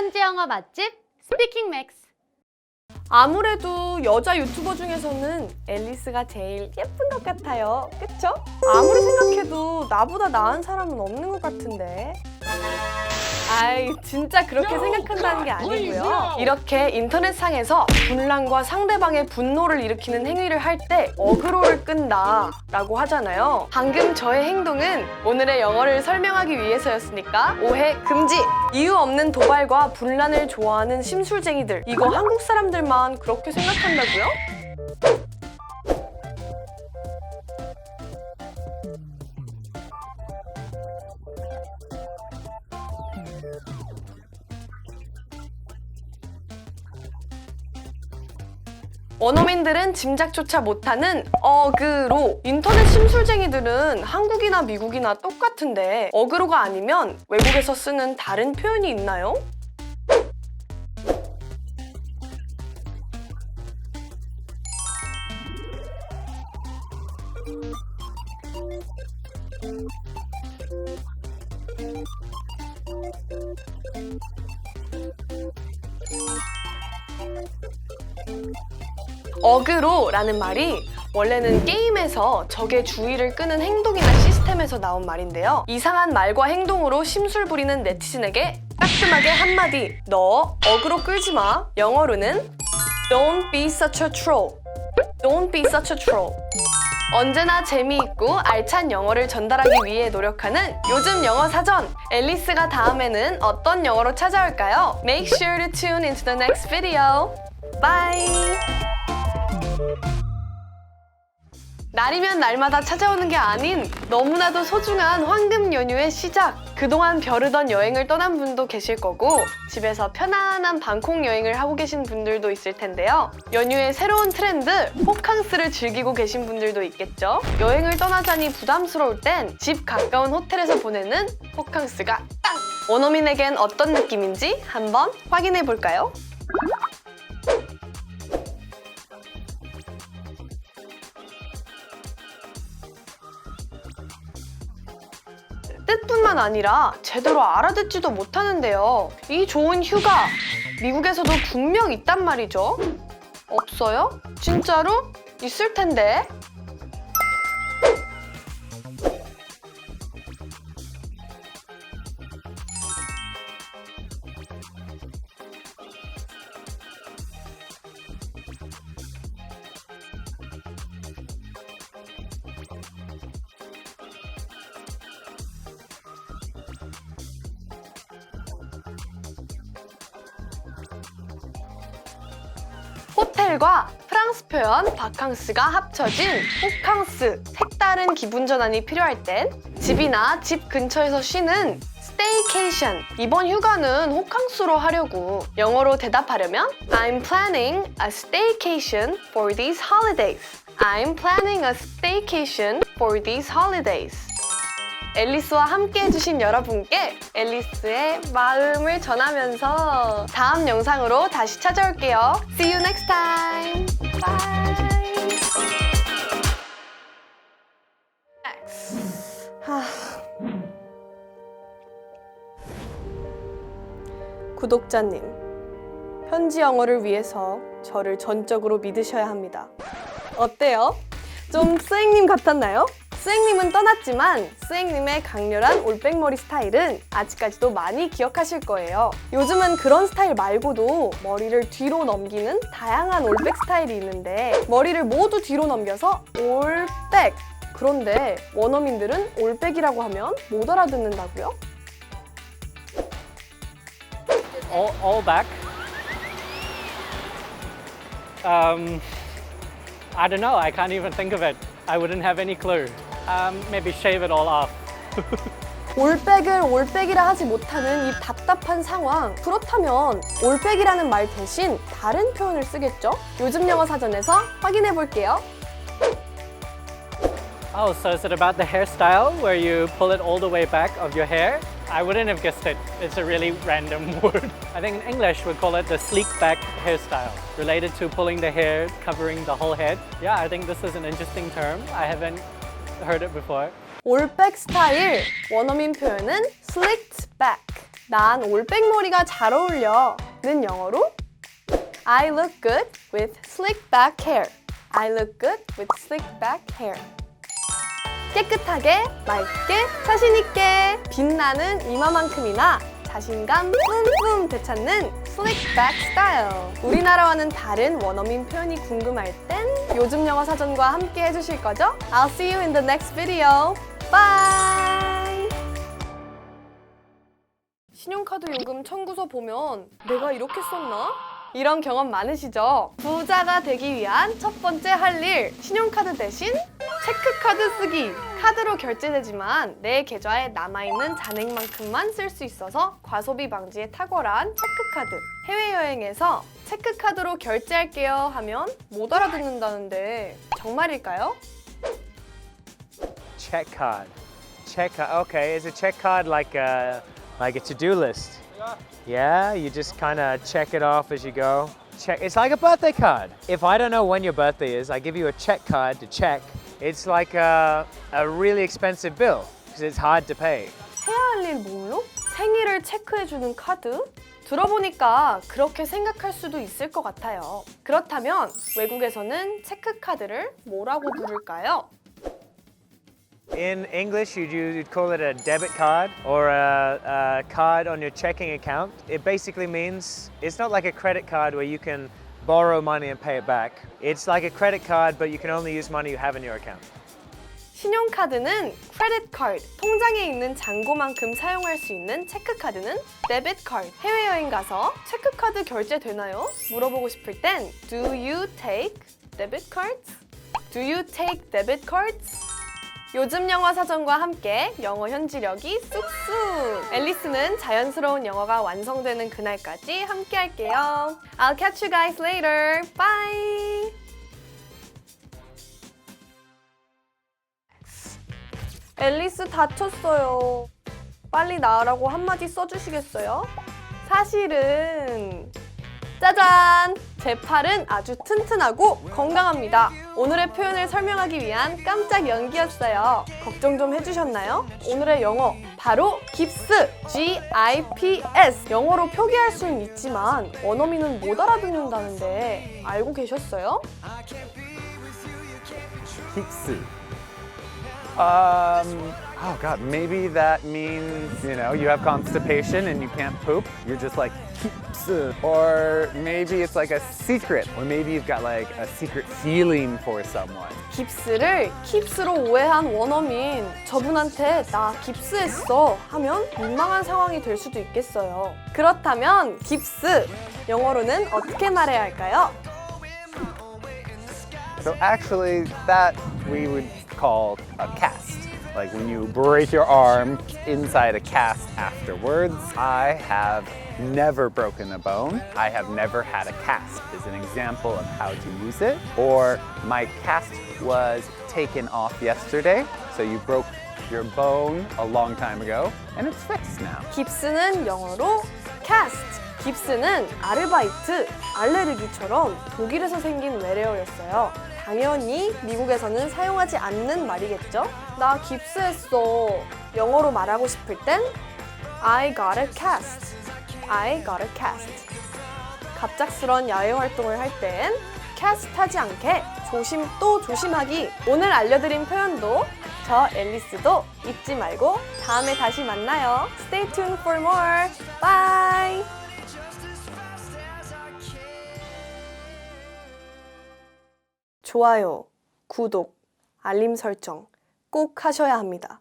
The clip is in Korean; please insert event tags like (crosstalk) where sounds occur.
현지 영어 맛집 스피킹 맥스. 아무래도 여자 유튜버 중에서는 앨리스가 제일 예쁜 것 같아요. 그쵸? 아무리 생각해도 나보다 나은 사람은 없는 것 같은데. 아이, 진짜 그렇게 생각한다는 게 아니고요. 이렇게 인터넷상에서 분란과 상대방의 분노를 일으키는 행위를 할 때 어그로를 끈다 라고 하잖아요. 방금 저의 행동은 오늘의 영어를 설명하기 위해서였으니까 오해 금지! 이유 없는 도발과 분란을 좋아하는 심술쟁이들. 이거 한국 사람들만 그렇게 생각한다고요? 원어민들은 짐작조차 못하는 어그로. 인터넷 심술쟁이들은 한국이나 미국이나 똑같은데 어그로가 아니면 외국에서 쓰는 다른 표현이 있나요? 어그로라는 말이 원래는 게임에서 적의 주의를 끄는 행동이나 시스템에서 나온 말인데요. 이상한 말과 행동으로 심술 부리는 네티즌에게 따끔하게 한마디 너 어그로 끌지 마. 영어로는 Don't be such a troll. Don't be such a troll. 언제나 재미있고 알찬 영어를 전달하기 위해 노력하는 요즘 영어 사전 앨리스가 다음에는 어떤 영어로 찾아올까요? Make sure to tune into the next video. Bye. 날이면 날마다 찾아오는 게 아닌 너무나도 소중한 황금 연휴의 시작. 그동안 벼르던 여행을 떠난 분도 계실 거고 집에서 편안한 방콕 여행을 하고 계신 분들도 있을 텐데요. 연휴의 새로운 트렌드 호캉스를 즐기고 계신 분들도 있겠죠. 여행을 떠나자니 부담스러울 땐 집 가까운 호텔에서 보내는 호캉스가 딱! 원어민에겐 어떤 느낌인지 한번 확인해 볼까요? 뜻뿐만 아니라 제대로 알아듣지도 못하는데요. 이 좋은 휴가 미국에서도 분명 있단 말이죠. 없어요? 진짜로? 있을 텐데. 호텔과 프랑스 표현 바캉스가 합쳐진 호캉스 색다른 기분 전환이 필요할 땐 집이나 집 근처에서 쉬는 스테이케이션 이번 휴가는 호캉스로 하려고 영어로 대답하려면 I'm planning a staycation for these holidays I'm planning a staycation for these holidays 앨리스와 함께 해주신 여러분께 앨리스의 마음을 전하면서 다음 영상으로 다시 찾아올게요. See you next time. Bye. 하... 구독자님, 현지 영어를 위해서 저를 전적으로 믿으셔야 합니다. 어때요? 좀 스행님 같았나요? 스행님은 떠났지만 스행님의 강렬한 올백머리 스타일은 아직까지도 많이 기억하실 거예요. 요즘은 그런 스타일 말고도 머리를 뒤로 넘기는 다양한 올백 스타일이 있는데 머리를 모두 뒤로 넘겨서 올백! 그런데 원어민들은 올백이라고 하면 못 알아듣는다고요? all, all back. Um, I don't know. I can't even think of it. I wouldn't have any clue. Um, maybe shave it all off. (laughs) 올백을 올백이라 하지 못하는 이 답답한 상황. 그렇다면 올백이라는 말 대신 다른 표현을 쓰겠죠? 요즘 영어 사전에서 확인해 볼게요. Oh, so is it about the hairstyle where you pull it all the way back of your hair? I wouldn't have guessed it. It's a really random (laughs) word. I think in English we call it the sleek back hairstyle, related to pulling the hair, covering the whole head. Yeah, I think this is an interesting term. I haven't heard it before. 올백 스타일 원어민 표현은 slicked back. 난 올백 머리가 잘 어울려. 는 영어로 I look good with slick back hair. I look good with slick back hair. 깨끗하게, 맑게, 자신있게 빛나는 이마만큼이나 자신감 뿜뿜 되찾는 back 스타일. 우리나라와는 다른 원어민 표현이 궁금할 땐 요즘 영어 사전과 함께 해주실 거죠? I'll see you in the next video. Bye! 신용카드 요금 청구서 보면 내가 이렇게 썼나? 이런 경험 많으시죠? 부자가 되기 위한 첫 번째 할 일, 신용카드 대신 체크카드 쓰기. 카드로 결제되지만 내 계좌에 남아있는 잔액만큼만 쓸 수 있어서 과소비 방지에 탁월한 체크카드. 해외여행에서 체크카드로 결제할게요 하면 못 알아듣는다는데 정말일까요? Check card. Check card. Okay, is a check card like a like a to-do list? Yeah. you just kind of check it off as you go. Check. It's like a birthday card. If I don't know when your birthday is, I give you a check card to check. It's like a, a really expensive bill because it's hard to pay. 해야 할 일 목록? 생일을 체크해주는 카드? 들어보니까 그렇게 생각할 수도 있을 것 같아요. 그렇다면 외국에서는 체크카드를 뭐라고 부를까요? In English, you'd, you'd call it a debit card or a, a card on your checking account. It basically means it's not like a credit card where you can borrow money and pay it back. It's like a credit card, but you can only use money you have in your account. 신용카드는 크레딧 카드, 통장에 있는 잔고만큼 사용할 수 있는 체크카드는 데빗 카드. 해외여행 가서 체크카드 결제되나요? 물어보고 싶을 땐 Do you take debit cards? Do you take debit cards? 요즘 영어 사전과 함께 영어 현지력이 쑥쑥! 앨리스는 자연스러운 영어가 완성되는 그날까지 함께 할게요. I'll catch you guys later. Bye! 앨리스 다쳤어요. 빨리 나으라고 한마디 써주시겠어요? 사실은 짜잔! 제 팔은 아주 튼튼하고 건강합니다. 오늘의 표현을 설명하기 위한 깜짝 연기였어요. 걱정 좀 해주셨나요? 오늘의 영어 바로 깁스, G-I-P-S. 영어로 표기할 수는 있지만 원어민은 못 알아듣는다는데 알고 계셨어요? Kiksu. Um, oh god, maybe that means, you know, you have constipation and you can't poop. You're just like, Kiksu. Or maybe it's like a secret. Or maybe you've got like a secret feeling for someone. 깁스를 킵스로 오해한 원어민 저분한테 나 깁스했어 하면 민망한 상황이 될 수도 있겠어요. 그렇다면 깁스 영어로는 어떻게 말해야 할까요? So actually, that we would call a cast. Like when you break your arm inside a cast afterwards. I have never broken a bone. I have never had a cast is an example of how to use it. Or my cast was taken off yesterday. So you broke your bone a long time ago and it's fixed now. 깁스는 영어로 cast. 깁스는 아르바이트, 알레르기처럼 독일에서 생긴 외래어였어요. 당연히 미국에서는 사용하지 않는 말이겠죠? 나 깁스했어. 영어로 말하고 싶을 땐 I got a cast. I got a cast. 갑작스런 야외 활동을 할 땐 캐스트하지 않게 조심 또 조심하기. 오늘 알려드린 표현도 저 앨리스도 잊지 말고 다음에 다시 만나요. Stay tuned for more. Bye. 좋아요, 구독, 알림 설정 꼭 하셔야 합니다.